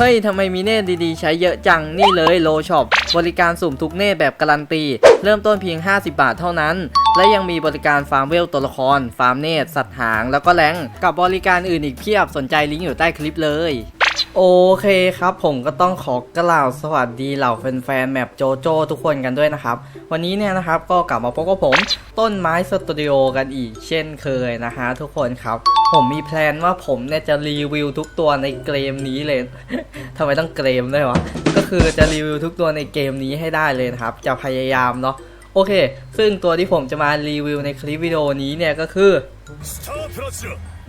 เฮ้ยทำไมมีเนตดีๆ ใช้เยอะจังนี่เลยโลช็อปบริการสุ่มทุกเนตแบบการันตี เริ่มต้นเพียง 50 บาทเท่านั้น และยังมีบริการฟาร์มเวลตัวละคร ฟาร์มเนตสัตว์หาง แล้วก็แรงกับบริการอื่นอีกเพียบสนใจลิงก์อยู่ใต้คลิปเลย โอเคครับ ผมก็ต้องขอกล่าวสวัสดีเหล่าแฟนๆแมปโจโจทุกคนกันด้วยนะครับ วันนี้เนี่ยนะครับก็กลับมาพบกับผมต้นไม้สตูดิโอกันอีกเช่นเคยนะฮะทุกคนครับ ผมมีแพลนว่าผมเนี่ยจะรีวิวทุกตัวในเกมนี้เลย ทำไมต้องเกมด้วยวะ ก็คือจะรีวิวทุกตัวในเกมนี้ให้ได้เลยนะครับ จะพยายามเนาะโอเค ซึ่งตัวที่ผมจะมารีวิวในคลิปวิดีโอนี้เนี่ยก็คือ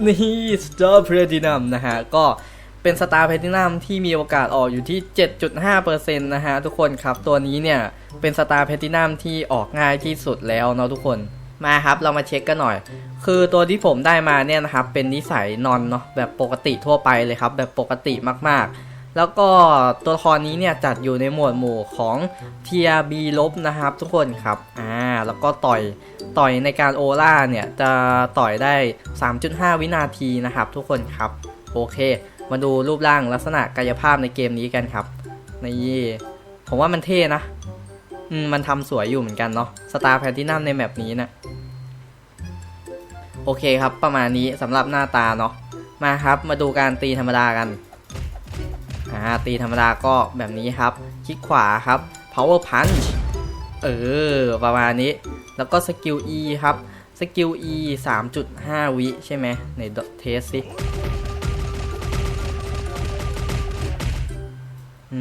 นี่ Star Platinum นะฮะก็ เป็น Star Platinum ที่มีโอกาสออกอยู่ที่ 7.5%นะฮะทุกคนครับ ตัวนี้เนี่ยเป็น Star Platinum ที่ออกง่ายที่สุดแล้วเนาะทุกคนมาครับเรามาเช็คกันหน่อย คือตัวที่ผมได้มาเนี่ยนะครับเป็นนิสัยนอนเนาะแบบปกติทั่วไปเลยครับ แบบปกติมากๆ แล้วก็ตัวละครนี้เนี่ยจัดอยู่ในหมวดหมู่ของ TRB ลบนะครับทุกคนครับอ่าแล้วก็ต่อยต่อยในการโอล่าเนี่ยจะต่อยได้ 3.5 วินาทีนะครับทุกคนครับโอเค มาดูรูปร่างลักษณะกายภาพในเกมนี้กันครับนี่ผมว่ามันเท่นะอืมมันทำสวยอยู่เหมือนกันเนาะสตาร์แพทินัมในแมปนี้นะโอเคครับ ประมาณนี้สำหรับหน้าตาเนาะมาครับ มาดูการตีธรรมดากันอ่าตีธรรมดาก็แบบนี้ครับ คลิกขวาครับ power punch เออ ประมาณนี้ แล้วก็สกิล E ครับ สกิล E 3.5 วิใช่ไหมในเทสสิ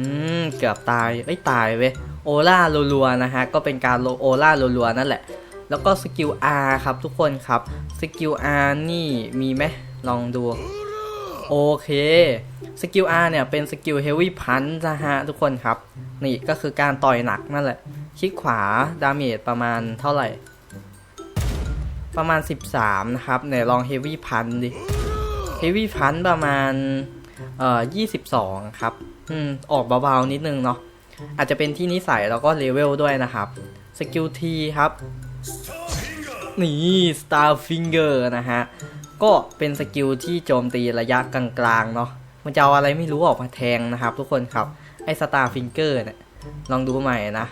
อืม เกือบตายเอ้ยตายเว้ย โอล่ารัวๆนะฮะ ก็เป็นการโอล่ารัวๆนั่นแหละ แล้วก็สกิล R ครับทุกคนครับ สกิล R นี่มีไหมลองดู โอเค สกิล R เนี่ยเป็นสกิล Heavy Punch นะฮะทุกคนครับ นี่ก็คือการต่อยหนักนั่นแหละ คลิกขวา ดาเมจประมาณเท่าไหร่ ประมาณ 13 นะครับไหนลอง Heavy Punch ดิ Heavy Punch ประมาณเอ่อ22 ครับ อืม ออกเบาๆนิดนึงเนาะ อาจจะเป็นที่นิสัยแล้วก็เลเวลด้วยนะครับ สกิล T ครับ นี่ Star Finger นะฮะ ก็เป็นสกิลที่โจมตีระยะกลางๆเนาะ มันจะเอาอะไรไม่รู้ออกมาแทงนะครับ ทุกคนครับ ไอ้ Star Finger เนี่ย ลองดูใหม่นะ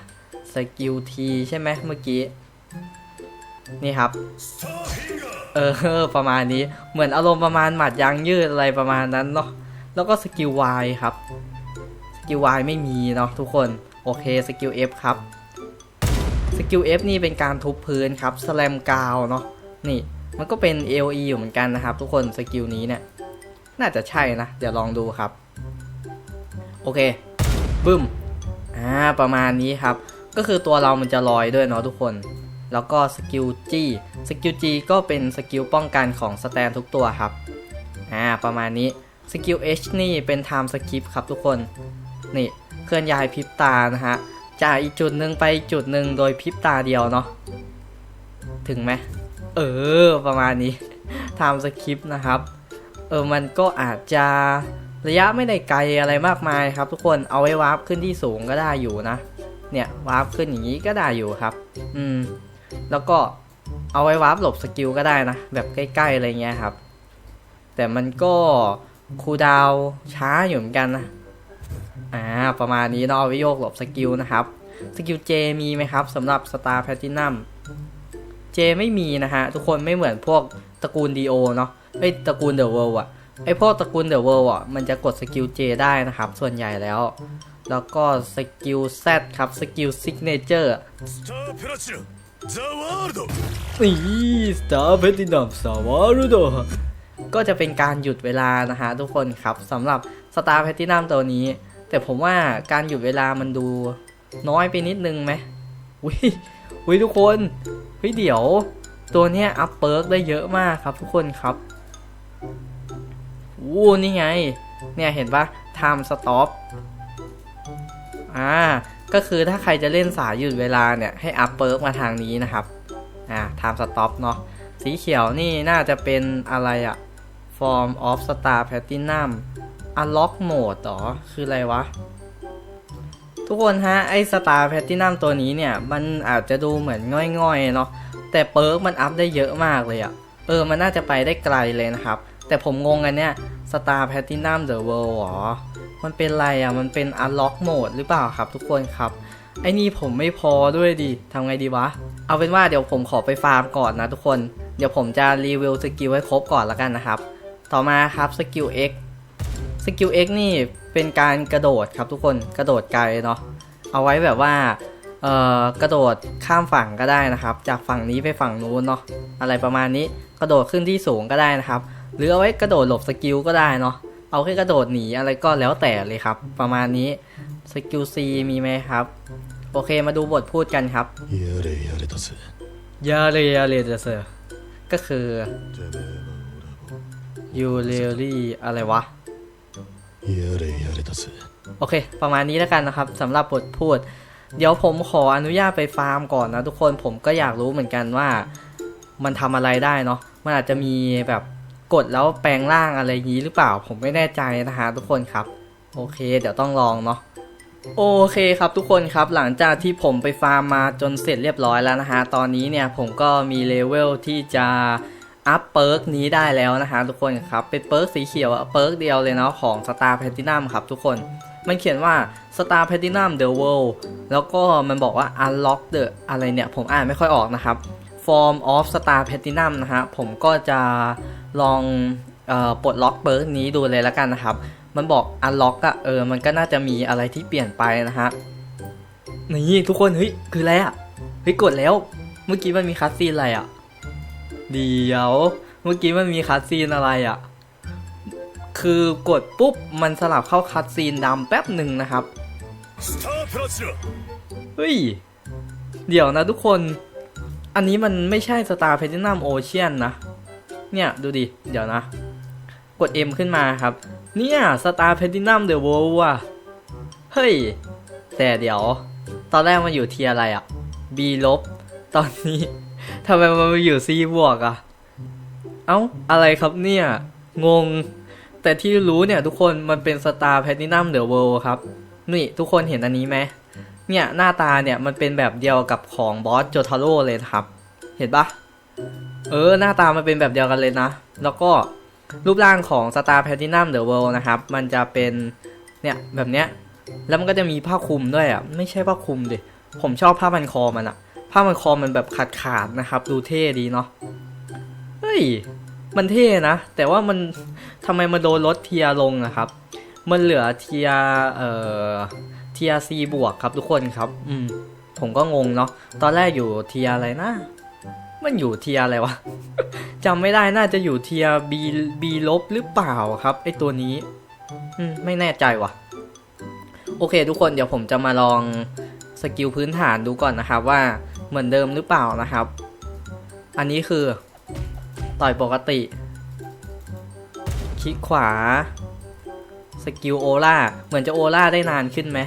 สกิล T ใช่ไหมเมื่อกี้ นี่ครับเออประมาณนี้เหมือนอารมณ์ประมาณหมัดยางยืดอะไรประมาณนั้นเนาะแล้วก็สกิล Y ครับส กิล Y ไม่มีเนาะทุกคน โอเคสกิล F ครับ สกิล F นี่เป็นการทุบพื้นครับสแลมกาวเนาะนี่มันก็เป็น AOE อยู่เหมือนกันนะครับ ทุกคนสกิลนี้เนี่ยน่าจะใช่นะ เดี๋ยวลองดูครับ โอเคบึ้มอ่าประมาณนี้ครับ ก็คือตัวเรามันจะลอยด้วยเนาะทุกคน แล้วก็สกิล G สกิล G ก็เป็นสกิลป้องกันของสแตนทุกตัวครับอ่าประมาณนี้สกิล H นี่เป็น time skip ครับทุกคน นี่เคลื่อนย้ายพริบตานะฮะจากอีกจุดหนึ่งไปอีจุดหนึ่งโดยพริบตาเดียวเนาะถึงไหมเออ ประมาณนี้ time skip นะครับ เออ มันก็อาจจะระยะไม่ได้ไกลอะไรมากมายครับ ทุกคนเอาไว้วาร์ปขึ้นที่สูงก็ได้อยู่นะ เนี่ยวาร์ปขึ้นอย่างนี้ก็ได้อยู่ครับ อืม แล้วก็เอาไว้วาร์ปหลบสกิลก็ได้นะ แบบใกล้ๆอะไรเงี้ยครับ แต่มันก็คูลดาวช้าอยู่เหมือนกันนะ อ่าประมาณนี้เนาะวิโยกหลบสกิลนะครับ สกิลเจมีไหมครับสำหรับสตาร์แพทินัมเจไม่มีนะฮะ ทุกคนไม่เหมือนพวกตระกูลดีโอเนาะไอตระกูลเดอะเวิลด์อะไอพวกตระกูลเดอะเวิลด์อะมันจะกดสกิลเจได้นะครับ ส่วนใหญ่แล้ว แล้วก็สกิลแซดครับสกิลซิกเนเจอร์นี่สตาร์แพทินัมสาวารุโดก็จะเป็นการหยุดเวลานะฮะทุกคนครับสำหรับสตาร์แพทินัมตัวนี้ แต่ผมว่าการหยุดเวลามันดูน้อยไปนิดนึงไหมวิวิทุกคนเฮ้ยเดี๋ยว ตัวเนี้ยอัพเปิร์กได้เยอะมากครับทุกคนครับวู้นี่ไง เนี่ยเห็นปะ time stop อ่า ก็คือถ้าใครจะเล่นสายหยุดเวลาเนี่ย ให้อัพเปิร์กมาทางนี้นะครับ อ่า time stop เนาะ สีเขียวนี่น่าจะเป็นอะไรอะ form of star platinum unlock mode หรอ คืออะไรวะ ทุกคนฮะ ไอ้ star platinum ตัวนี้เนี่ย มันอาจจะดูเหมือนง่อยๆเนาะแต่เปิร์กมันอัพได้เยอะมากเลยอะเออ มันน่าจะไปได้ไกลเลยนะครับ แต่ผมงงอันเนี้ย star platinum the world หรอ มันเป็นอะไรอะมันเป็น unlock mode หรือเปล่าครับทุกคนครับไอ้นี่ผมไม่พอด้วยดิทำไงดีวะ เอาเป็นว่าเดี๋ยวผมขอไปฟาร์มก่อนนะทุกคน เดี๋ยวผมจะรีวิวสกิลให้ครบก่อนแล้วกันนะครับ ต่อมาครับสกิล X สกิล X นี่เป็นการกระโดดครับทุกคนกระโดดไกลเนาะเอาไว้แบบว่าเอ่อกระโดดข้ามฝั่งก็ได้นะครับ จากฝั่งนี้ไปฝั่งนู้นเนาะอะไรประมาณนี้กระโดดขึ้นที่สูงก็ได้นะครับ หรือเอาไว้กระโดดหลบสกิลก็ได้เนาะเอาแค่กระโดดหนีอะไรก็แล้วแต่เลยครับ ประมาณนี้สกิล C มีไหมครับ โอเคมาดูบทพูดกันครับยาเรยาเรตัสยาเรยาเรตัสก็คือยูเรลี่อะไรวะ โอเค ประมาณนี้แล้วกันนะครับสำหรับบทพูด เดี๋ยวผมขออนุญาตไปฟาร์มก่อนนะทุกคนผมก็อยากรู้เหมือนกันว่ามันทำอะไรได้เนาะมันอาจจะมีแบบกดแล้วแปลงร่างอะไรนี้หรือเปล่า ผมไม่แน่ใจนะฮะทุกคนครับ โอเค เดี๋ยวต้องลองเนาะโอเคครับทุกคนครับหลังจากที่ผมไปฟาร์มมาจนเสร็จเรียบร้อยแล้วนะฮะตอนนี้เนี่ยผมก็มีเลเวลที่จะ อัพเปิร์กนี้ได้แล้วนะฮะทุกคนครับ เป็นเปิร์กสีเขียวเปิร์กเดียวเลยเนาะของ Star Platinum ครับทุกคน มันเขียนว่า Star Platinum The World แล้วก็มันบอกว่า Unlock the อะไรเนี่ย ผมอ่านไม่ค่อยออกนะครับ Form of Star Platinum นะฮะ ผมก็จะลองเออปลดล็อกเบิร์กนี้ดูเลยแล้วกันนะครับ มันบอก Unlock อะเออ มันก็น่าจะมีอะไรที่เปลี่ยนไปนะฮะ นี่ทุกคน เฮ้ย คืออะไรอะเฮ้ย กดแล้ว เมื่อกี้มันมีคัสซีนอะไรอะ เดี๋ยว เมื่อกี้มันมีคัดซีนอะไรอะ่ะ คือกดปุ๊บมันสลับเข้าคัดซีนดำแป๊บหนึ่งนะครับ เฮ้ย เดี๋ยวนะทุกคน อันนี้มันไม่ใช่สตาร์เพจินัมโอเชียนนะ เนี่ยดูดิ เดี๋ยวนะ กด M ขึ้นมาครับ เนี่ยสตาร์เพจินัมเดอะโวว่ะ เฮ้ย แต่เดี๋ยว ตอนแรกมันอยู่ทีอะไรอะ่ะ B ลบ ตอนนี้ ทำไมมันมาอยู่ C บวกอะเอ้า อะไรครับเนี่ย งง แต่ที่รู้เนี่ยทุกคนมันเป็น Star Platinum The World ครับ นี่ทุกคนเห็นอันนี้ไหมเนี่ย หน้าตาเนี่ยมันเป็นแบบเดียวกับของบอสโจทาโร่เลยครับ เห็นปะเออ หน้าตามันเป็นแบบเดียวกันเลยนะ แล้วก็รูปร่างของ Star Platinum The World นะครับ มันจะเป็นเนี่ยแบบเนี้ยแล้วมันก็จะมีผ้าคลุมด้วยอะ ไม่ใช่ผ้าคลุมดิ ผมชอบผ้าพันคอมันอะ ผ้าพันคอมันแบบขาดขาดนะครับ ดูเท่ดีเนาะเฮ้ยมันเท่นะ แต่ว่ามันทำไมมันโดนลดเทียลงนะครับ มันเหลือเทียเอ่อเทียซีบวกครับทุกคนครับอืมผมก็งงเนาะตอนแรกอยู่เทียอะไรนะมันอยู่เทียอะไรวะจำไม่ได้น่าจะอยู่เทียบีบีลบหรือเปล่าครับไอตัวนี้อืมไม่แน่ใจว่ะ โอเค ทุกคนเดี๋ยวผมจะมาลองสกิลพื้นฐานดูก่อนนะครับว่า เหมือนเดิมหรือเปล่านะครับ อันนี้คือต่อยปกติ คลิกขวา สกิลโอล่า เหมือนจะโอล่าได้นานขึ้นไหม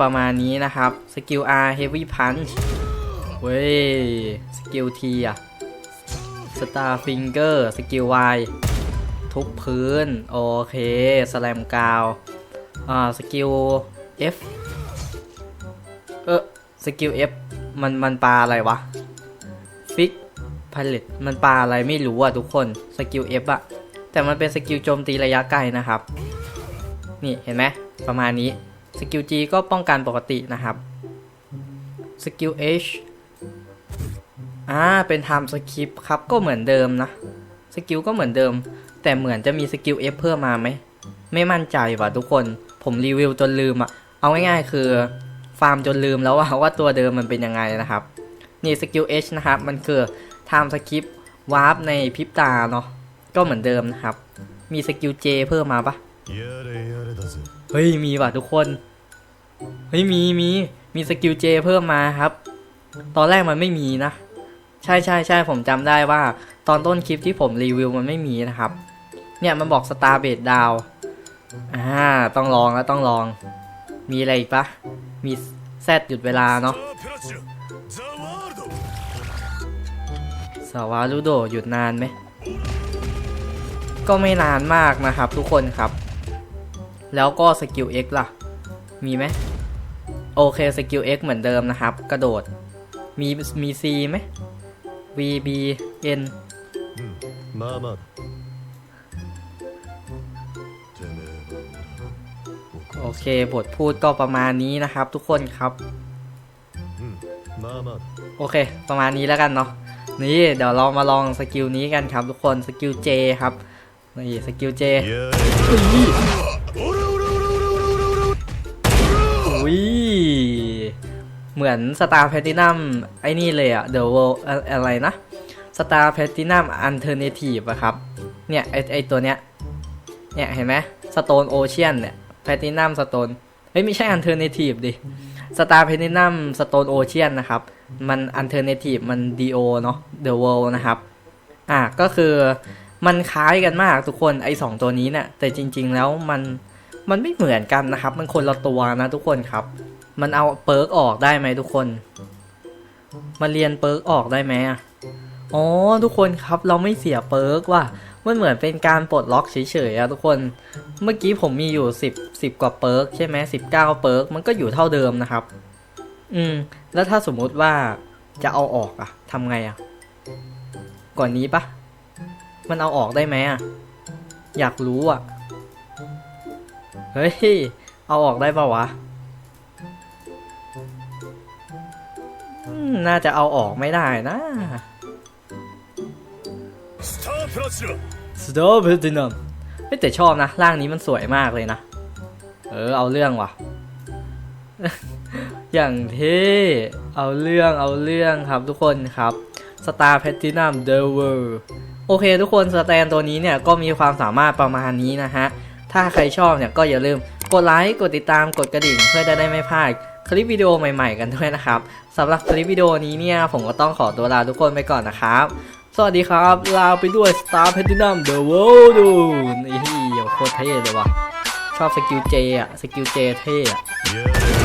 ประมาณนี้นะครับ สกิล R Heavy Punch เว้ย สกิล T อะ Star Finger สกิล Y ทุบพื้น โอเค สแลมกาว อ่าสกิล F เออสกิล F มันมันปลาอะไรวะฟิกพาเลตมันปลาอะไรไม่รู้อะทุกคนสกิล F อะแต่มันเป็นสกิลโจมตีระยะไกลนะครับ นี่เห็นไหมประมาณนี้สกิล G ก็ป้องกันปกตินะครับสกิล H อ่าเป็น time skip ครับก็เหมือนเดิมนะสกิลก็เหมือนเดิม แต่เหมือนจะมีสกิล F เพิ่มมาไหมไม่มั่นใจว่ะทุกคน ผมรีวิวจนลืมอะเอาง่ายๆ คือฟาร์มจนลืมแล้วว่าว่าตัวเดิมมันเป็นยังไงนะครับ นี่สกิล H นะครับ มันคือไทม์สคริปวาร์ปในพริบตาเนาะก็เหมือนเดิมนะครับ มีสกิลเจเพิ่มมาปะเฮ้ย มีว่ะทุกคน เฮ้ย มีมีมีสกิลเจเพิ่มมาครับ ตอนแรกมันไม่มีนะ ใช่ใช่ใช่ผมจำได้ว่า ตอนต้นคลิปที่ผมรีวิวมันไม่มีนะครับ เนี่ยมันบอกสตาร์เบดดาว อ่า ต้องลองแล้วต้องลอง มีอะไรอีกปะ มีแซดหยุดเวลาเนาะสวารูโดหยุดนานไหม ก็ไม่นานมากนะครับทุกคนครับ แล้วก็สกิล X ล่ะ มีไหม โอเคสกิล X เหมือนเดิมนะครับ กระโดด มีมี C ไหม V B N โอเค บทพูดก็ประมาณนี้นะครับทุกคนครับ โอเค ประมาณนี้แล้วกันเนาะ นี่เดี๋ยวเรามาลองสกิลนี้กันครับทุกคน สกิลเจครับ นี่สกิลเจอุ้ย เหมือนสตาร์แพตินัมไอ้นี่เลยอะเดอะวลอะไรนะสตาร์แพตินัมอันเทอร์เนทีฟอะครับ เนี่ยไอไอตัวเนี้ย เนี่ยเห็นไหมสโตนโอเชียนเนี่ย แพตินัมสโตนเฮ้ยไม่ใช่อันเทอร์เนทีฟดิสตาร์แพตินัมสโตนโอเชียนนะครับ มันอันเทอร์เนทีฟมัน DO เนาะ The World นะครับ อะก็คือมันคล้ายกันมากทุกคนไอสองตัวนี้เนี่ยแต่จริง ๆ แล้วมันมันไม่เหมือนกันนะครับ มันคนละตัวนะทุกคนครับ มันเอาเปิร์กออกได้ไหมทุกคน มาเรียนเปิร์กออกได้ไหมอะอ๋อทุกคนครับเราไม่เสียเปิร์กว่ะมันเหมือนเป็นการปลดล็อกเฉยๆอะทุกคน เมื่อกี้ผมมีอยู่สิบสิบกว่าเปิร์กใช่ไหมสิบเก้าเปิร์กมันก็อยู่เท่าเดิมนะครับ อืม แล้วถ้าสมมุติว่าจะเอาออกอะทำไงอะก่อนนี้ปะมันเอาออกได้ไหมอะอยากรู้อะเฮ้ย เอาออกได้ปะวะน่าจะเอาออกไม่ได้นะสตาร์พลัสตินัม แต่ชอบนะร่างนี้มันสวยมากเลยนะ เออเอาเรื่องว่ะ อย่างเท่เอาเรื่องเอาเรื่องครับทุกคนครับ Star Platinum The World โอเคทุกคนสแตนตัวนี้เนี่ยก็มีความสามารถประมาณนี้นะฮะ ถ้าใครชอบเนี่ยก็อย่าลืมกดไลค์ กดติดตามกดกระดิ่งเพื่อจะได้ไม่พลาดคลิปวิดีโอใหม่ๆกันด้วยนะครับสำหรับคลิปวิดีโอนี้เนี่ยผมก็ต้องขอตัวลาทุกคนไปก่อนนะครับ สวัสดีครับ ลาไปด้วย Star Platinum The World ดูนี่โคตรเท่เลยว่ะ ชอบสกิลเจอะสกิลเจเท่อะ